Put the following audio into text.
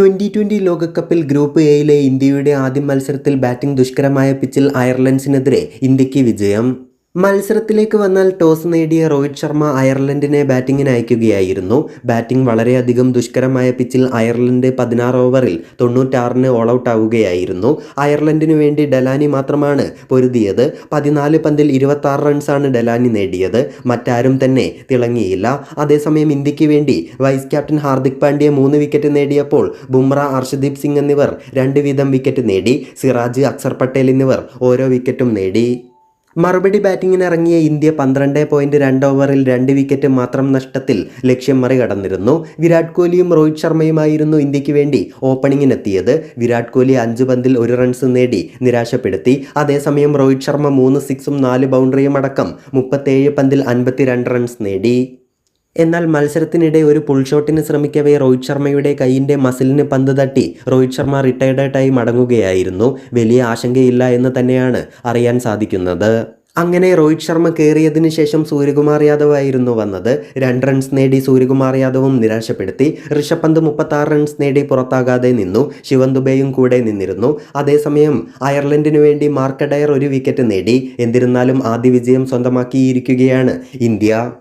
Twenty twenty ലോകകപ്പിൽ group എയിലെ ഇന്ത്യയുടെ ആദ്യ മത്സരത്തിൽ ബാറ്റിംഗ് ദുഷ്കരമായ പിച്ചിൽ അയർലൻഡ്സിനെതിരെ ഇന്ത്യയ്ക്ക് വിജയം. മത്സരത്തിലേക്ക് വന്നാൽ ടോസ് നേടിയ രോഹിത് ശർമ്മ അയർലൻഡിനെ ബാറ്റിംഗിന് അയക്കുകയായിരുന്നു. ബാറ്റിംഗ് വളരെയധികം ദുഷ്കരമായ പിച്ചിൽ അയർലൻഡ് പതിനാറ് ഓവറിൽ തൊണ്ണൂറ്റാറിന് ഓൾ ഔട്ട് ആവുകയായിരുന്നു. അയർലൻഡിനു വേണ്ടി ഡലാനി മാത്രമാണ് പൊരുതിയത്. പതിനാല് പന്തിൽ ഇരുപത്തി റൺസാണ് ഡലാനി നേടിയത്. മറ്റാരും തന്നെ തിളങ്ങിയില്ല. അതേസമയം ഇന്ത്യയ്ക്ക് വേണ്ടി വൈസ് ക്യാപ്റ്റൻ ഹാർദിക് പാണ്ഡ്യ മൂന്ന് വിക്കറ്റ് നേടിയപ്പോൾ ബുംറ അർഷദീപ് സിംഗ് എന്നിവർ രണ്ട് വീതം വിക്കറ്റ് നേടി. സിറാജ് അക്സർ പട്ടേൽ എന്നിവർ ഓരോ വിക്കറ്റും നേടി. മറുപടി ബാറ്റിങ്ങിന് ഇറങ്ങിയ ഇന്ത്യ പന്ത്രണ്ട് പോയിന്റ് രണ്ട് ഓവറിൽ രണ്ട് വിക്കറ്റ് മാത്രം നഷ്ടത്തിൽ ലക്ഷ്യം മറികടന്നിരുന്നു. വിരാട് കോഹ്ലിയും രോഹിത് ശർമ്മയുമായിരുന്നു ഇന്ത്യയ്ക്ക് വേണ്ടി ഓപ്പണിങ്ങിനെത്തിയത്. വിരാട് കോഹ്ലി അഞ്ച് പന്തിൽ ഒരു റൺസ് നേടി നിരാശപ്പെടുത്തി. അതേസമയം രോഹിത് ശർമ്മ മൂന്ന് സിക്സും നാല് ബൗണ്ടറിയും അടക്കം മുപ്പത്തേഴ് പന്തിൽ അൻപത്തിരണ്ട് റൺസ് നേടി. എന്നാൽ മത്സരത്തിനിടെ ഒരു പുൾ ഷോട്ടിന് ശ്രമിക്കവേ രോഹിത് ശർമ്മയുടെ കൈയിന്റെ മസിലിന് പന്ത് തട്ടി രോഹിത് ശർമ്മ റിട്ടയർഡായി മടങ്ങുകയായിരുന്നു. വലിയ ആശങ്കയില്ല എന്ന് തന്നെയാണ് അറിയാൻ സാധിക്കുന്നത്. അങ്ങനെ രോഹിത് ശർമ്മ കയറിയതിനു ശേഷം സൂര്യകുമാർ യാദവ് ആയിരുന്നു വന്നത്. രണ്ട് റൺസ് നേടി സൂര്യകുമാർ യാദവും നിരാശപ്പെടുത്തി. ഋഷഭ് പന്ത് മുപ്പത്താറ് റൺസ് നേടി പുറത്താകാതെ നിന്നു. ശിവൻ ദുബെയും കൂടെ നിന്നിരുന്നു. അതേസമയം അയർലൻഡിനു വേണ്ടി മാർക്കഡയർ ഒരു വിക്കറ്റ് നേടി. എന്നിരുന്നാലും ആദ്യ വിജയം സ്വന്തമാക്കിയിരിക്കുകയാണ് ഇന്ത്യ.